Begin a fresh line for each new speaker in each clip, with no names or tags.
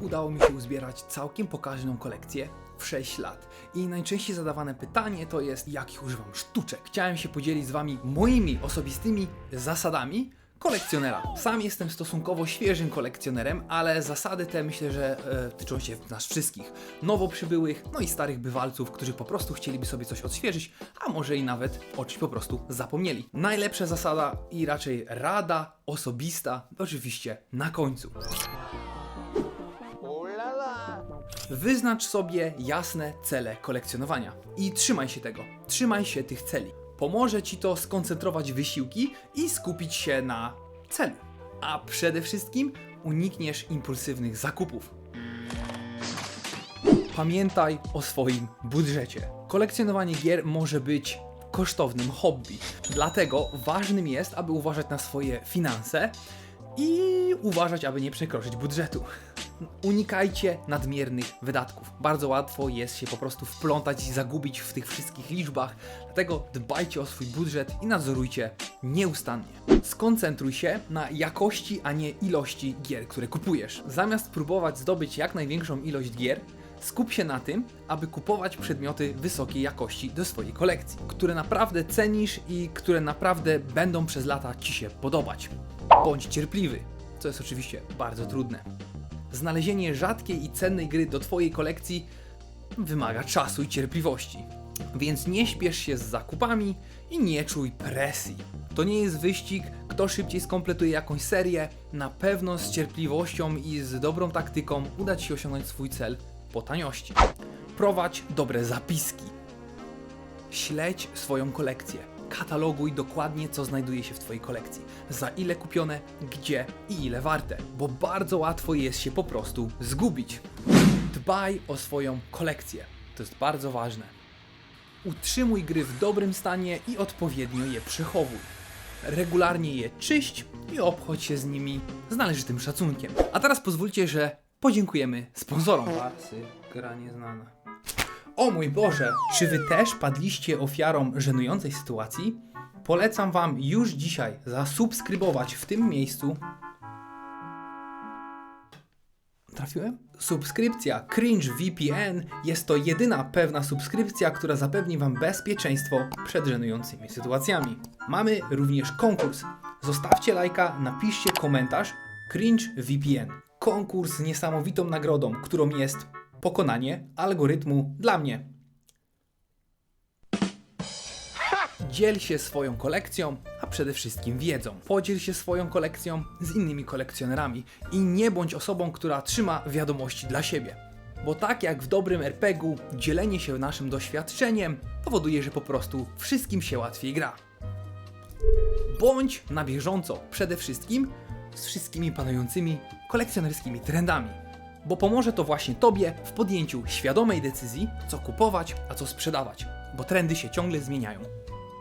udało mi się uzbierać całkiem pokaźną kolekcję w 6 lat. I najczęściej zadawane pytanie to jest, jakich używam sztuczek. Chciałem się podzielić z Wami moimi osobistymi zasadami kolekcjonera. Sam jestem stosunkowo świeżym kolekcjonerem, ale zasady te myślę, że e, tyczą się nas wszystkich. Nowo przybyłych, no i starych bywalców, którzy po prostu chcieliby sobie coś odświeżyć, a może i nawet o czymś po prostu zapomnieli. Najlepsza zasada i raczej rada osobista, oczywiście na końcu. Wyznacz sobie jasne cele kolekcjonowania i trzymaj się tego. Trzymaj się tych celi. Pomoże ci to skoncentrować wysiłki i skupić się na celu. A przede wszystkim unikniesz impulsywnych zakupów. Pamiętaj o swoim budżecie. Kolekcjonowanie gier może być kosztownym hobby. Dlatego ważnym jest, aby uważać na swoje finanse i uważać, aby nie przekroczyć budżetu. Unikajcie nadmiernych wydatków. Bardzo łatwo jest się po prostu wplątać i zagubić w tych wszystkich liczbach, dlatego dbajcie o swój budżet i nadzorujcie nieustannie. Skoncentruj się na jakości, a nie ilości gier, które kupujesz. Zamiast próbować zdobyć jak największą ilość gier, skup się na tym, aby kupować przedmioty wysokiej jakości do swojej kolekcji, które naprawdę cenisz i które naprawdę będą przez lata Ci się podobać. Bądź cierpliwy, co jest oczywiście bardzo trudne. Znalezienie rzadkiej i cennej gry do Twojej kolekcji wymaga czasu i cierpliwości. Więc nie śpiesz się z zakupami i nie czuj presji. To nie jest wyścig, kto szybciej skompletuje jakąś serię. Na pewno z cierpliwością i z dobrą taktyką uda Ci się osiągnąć swój cel po taniości. Prowadź dobre zapiski. Śledź swoją kolekcję. Kataloguj dokładnie, co znajduje się w Twojej kolekcji. Za ile kupione, gdzie i ile warte. Bo bardzo łatwo jest się po prostu zgubić. Dbaj o swoją kolekcję. To jest bardzo ważne. Utrzymuj gry w dobrym stanie i odpowiednio je przechowuj. Regularnie je czyść i obchodź się z nimi z należytym szacunkiem. A teraz pozwólcie, że podziękujemy sponsorom. Parsy, gra nieznana. O mój Boże, czy wy też padliście ofiarą żenującej sytuacji? Polecam wam już dzisiaj zasubskrybować w tym miejscu. Trafiłem? Subskrypcja Cringe VPN jest to jedyna pewna subskrypcja, która zapewni Wam bezpieczeństwo przed żenującymi sytuacjami. Mamy również konkurs. Zostawcie lajka, napiszcie komentarz Cringe VPN. Konkurs z niesamowitą nagrodą, którą jest pokonanie algorytmu dla mnie. Dziel się swoją kolekcją, a przede wszystkim wiedzą. Podziel się swoją kolekcją z innymi kolekcjonerami i nie bądź osobą, która trzyma wiadomości dla siebie. Bo tak jak w dobrym RPG-u, dzielenie się naszym doświadczeniem powoduje, że po prostu wszystkim się łatwiej gra. Bądź na bieżąco przede wszystkim z wszystkimi panującymi kolekcjonerskimi trendami. Bo pomoże to właśnie Tobie w podjęciu świadomej decyzji, co kupować, a co sprzedawać. Bo trendy się ciągle zmieniają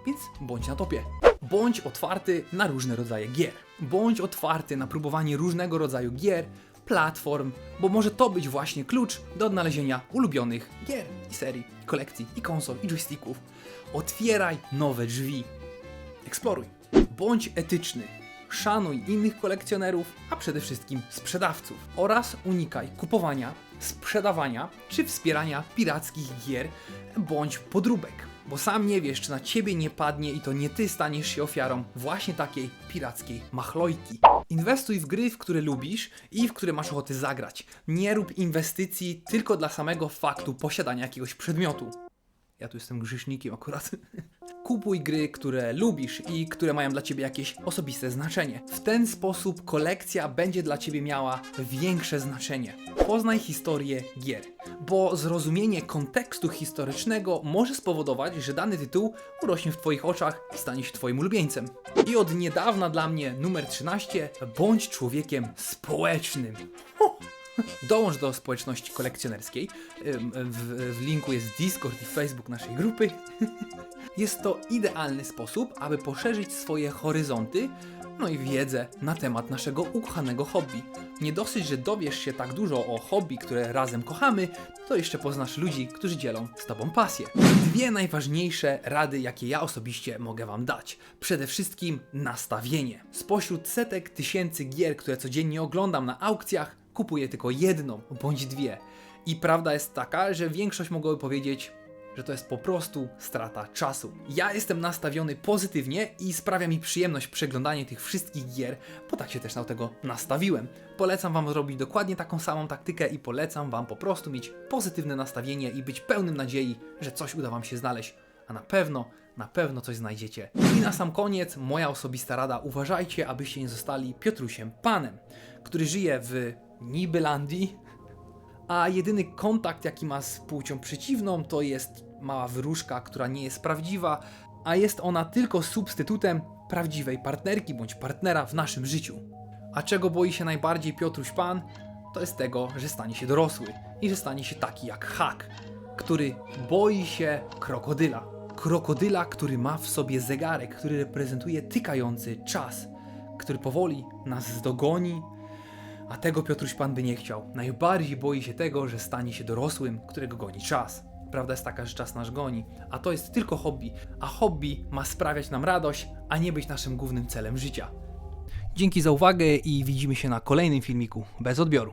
więc bądź na topie. Bądź otwarty na różne rodzaje gier. Bądź otwarty na próbowanie różnego rodzaju gier, platform, bo może to być właśnie klucz do odnalezienia ulubionych gier i serii, kolekcji i konsol i joysticków. Otwieraj nowe drzwi. Eksploruj. Bądź etyczny. Szanuj innych kolekcjonerów, a przede wszystkim sprzedawców. Oraz unikaj kupowania, sprzedawania czy wspierania pirackich gier bądź podróbek bo sam nie wiesz, czy na ciebie nie padnie i to nie ty staniesz się ofiarą właśnie takiej pirackiej machlojki. Inwestuj w gry, w które lubisz i w które masz ochoty zagrać. Nie rób inwestycji tylko dla samego faktu posiadania jakiegoś przedmiotu. Ja tu jestem grzesznikiem akurat. Kupuj gry, które lubisz i które mają dla ciebie jakieś osobiste znaczenie. W ten sposób kolekcja będzie dla ciebie miała większe znaczenie. Poznaj historię gier, bo zrozumienie kontekstu historycznego może spowodować, że dany tytuł urośnie w twoich oczach i stanie się twoim ulubieńcem. I od niedawna dla mnie numer 13 bądź człowiekiem społecznym. Ho! Dołącz do społeczności kolekcjonerskiej. W, w linku jest Discord i Facebook naszej grupy. Jest to idealny sposób, aby poszerzyć swoje horyzonty, no i wiedzę na temat naszego ukochanego hobby. Nie dosyć, że dowiesz się tak dużo o hobby, które razem kochamy, to jeszcze poznasz ludzi, którzy dzielą z Tobą pasję. Dwie najważniejsze rady, jakie ja osobiście mogę Wam dać. Przede wszystkim nastawienie. Spośród setek tysięcy gier, które codziennie oglądam na aukcjach, kupuje tylko jedną bądź dwie. I prawda jest taka, że większość mogłoby powiedzieć, że to jest po prostu strata czasu. Ja jestem nastawiony pozytywnie i sprawia mi przyjemność przeglądanie tych wszystkich gier, bo tak się też na tego nastawiłem. Polecam Wam zrobić dokładnie taką samą taktykę i polecam Wam po prostu mieć pozytywne nastawienie i być pełnym nadziei, że coś uda Wam się znaleźć. A na pewno, na pewno coś znajdziecie. I na sam koniec, moja osobista rada, uważajcie, abyście nie zostali Piotrusiem Panem, który żyje w Nibylandii, a jedyny kontakt, jaki ma z płcią przeciwną, to jest mała wróżka, która nie jest prawdziwa, a jest ona tylko substytutem prawdziwej partnerki bądź partnera w naszym życiu. A czego boi się najbardziej Piotruś Pan? To jest tego, że stanie się dorosły i że stanie się taki jak Hak, który boi się krokodyla. Krokodyla, który ma w sobie zegarek, który reprezentuje tykający czas, który powoli nas dogoni, a tego Piotruś Pan by nie chciał. Najbardziej boi się tego, że stanie się dorosłym, którego goni czas. Prawda jest taka, że czas nasz goni, a to jest tylko hobby, a hobby ma sprawiać nam radość, a nie być naszym głównym celem życia. Dzięki za uwagę i widzimy się na kolejnym filmiku bez odbioru.